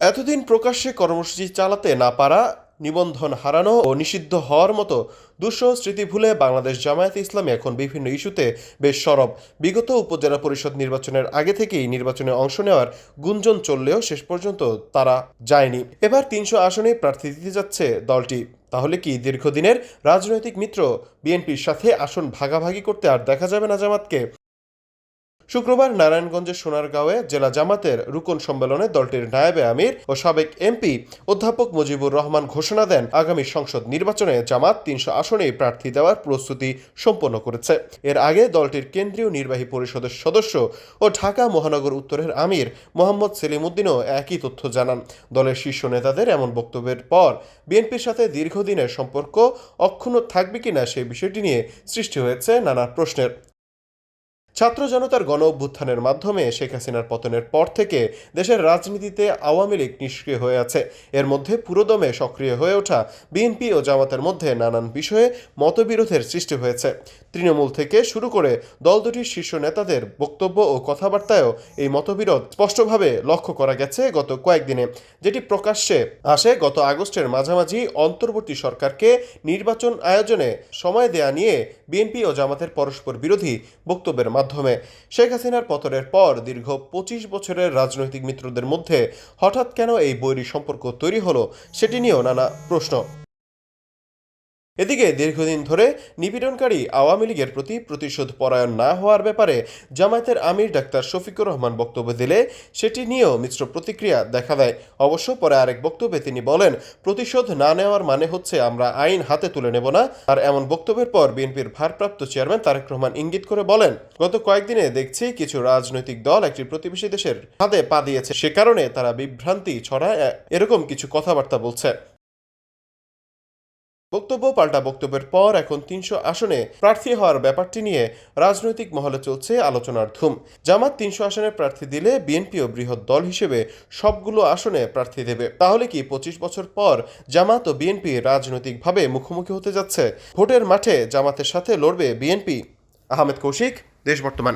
এতদিন প্রকাশ্যে কর্মসূচি চালাতে না পারা, নিবন্ধন হারানো ও নিষিদ্ধ হওয়ার মতো দুঃসহ স্মৃতি ভুলে বাংলাদেশ জামায়াতে ইসলামী এখন বিভিন্ন ইস্যুতে বেশ সরব। বিগত উপজেলা পরিষদ নির্বাচনের আগে থেকেই নির্বাচনে অংশ নেওয়ার গুঞ্জন চললেও শেষ পর্যন্ত তারা যায়নি। এবার তিনশো আসনে প্রার্থী দিতে যাচ্ছে দলটি। তাহলে কি দীর্ঘদিনের রাজনৈতিক মিত্র বিএনপির সাথে আসন ভাগাভাগি করতে আর দেখা যাবে না জামাতকে? শুক্রবার নারায়ণগঞ্জের সোনারগাঁওয়ে জেলা জামাতের রুকন সম্মেলনে দলটির নায়েবে আমির ও সাবেক এমপি অধ্যাপক মুজিবুর রহমান ঘোষণা দেন, আগামী সংসদ নির্বাচনে জামাত তিনশো আসনেই প্রার্থী দেওয়ার প্রস্তুতি সম্পন্ন করেছে। এর আগে দলটির কেন্দ্রীয় নির্বাহী পরিষদের সদস্য ও ঢাকা মহানগর উত্তরের আমির মোহাম্মদ সেলিমুদ্দিনও একই তথ্য জানান। দলের শীর্ষ নেতাদের এমন বক্তব্যের পর বিএনপির সাথে দীর্ঘদিনের সম্পর্ক অক্ষুণ্ণ থাকবে কিনা সেই বিষয়টি নিয়ে সৃষ্টি হয়েছে নানা প্রশ্নের। ছাত্র জনতার গণ অভ্যুত্থানের মাধ্যমে শেখ হাসিনার পতনের পর থেকে দেশের রাজনীতিতে আওয়ামী লীগ নিষ্ক্রিয় হয়ে আছে। এর মধ্যে পুরোদমে সক্রিয় হয়ে ওঠা বিএনপি ও জামাতের মধ্যে নানান বিষয়ে মতবিরোধের সৃষ্টি হয়েছে। তৃণমূল থেকে শুরু করে দল দুটির শীর্ষ নেতাদের বক্তব্য ও কথাবার্তায়ও এই মতবিরোধ স্পষ্টভাবে লক্ষ্য করা গেছে গত কয়েকদিনে। যেটি প্রকাশ্যে আসে গত আগস্টের মাঝামাঝি অন্তর্বর্তী সরকারকে নির্বাচন আয়োজনে সময় দেয়া নিয়ে বিএনপি ও জামাতের পরস্পর বিরোধী বক্তব্যের মাধ্যমে শেখ হাসিনার পতনের পর দীর্ঘ পঁচিশ বছরের রাজনৈতিক মিত্রদের মধ্যে হঠাৎ কেন এই বৈরী সম্পর্ক তৈরি হলো সেটি নিয়েও নানা প্রশ্ন। এদিকে দীর্ঘদিন ধরে নিপীড়নকারী আওয়ামী লীগের প্রতি প্রতিশোধ পরায়ণ না হওয়ার ব্যাপারে জামায়াতের আমির ডাক্তার শফিকুর রহমান বক্তব্য দিলে সেটি নিয়েও মিশ্র প্রতিক্রিয়া দেখা দেয়। অবশ্য পরে আরেক বক্তব্যে তিনি বলেন, প্রতিশোধ না নেওয়ার মানে হচ্ছে আমরা আইন হাতে তুলে নেব না। আর এমন বক্তব্যের পর বিএনপির ভারপ্রাপ্ত চেয়ারম্যান তারেক রহমান ইঙ্গিত করে বলেন, গত কয়েকদিনে দেখছি কিছু রাজনৈতিক দল একটি প্রতিবেশী দেশের হাতে পা দিয়েছে। সে কারণে তারা বিভ্রান্তি ছড়ায়, এরকম কিছু কথাবার্তা বলছে। বক্তব্য পাল্টা বক্তব্যের পর এখন তিনশো আসনে প্রার্থী হওয়ার ব্যাপারটি নিয়ে রাজনৈতিক মহলে চলছে আলোচনার ধুম। জামাত তিনশো আসনে প্রার্থী দিলে বিএনপিও বৃহৎ দল হিসেবে সবগুলো আসনে প্রার্থী দেবে। তাহলে কি পঁচিশ বছর পর জামাত ও বিএনপি রাজনৈতিকভাবে মুখোমুখি হতে যাচ্ছে? ভোটের মাঠে জামাতের সাথে লড়বে বিএনপি। আহমেদ কৌশিক, দেশ বর্তমান।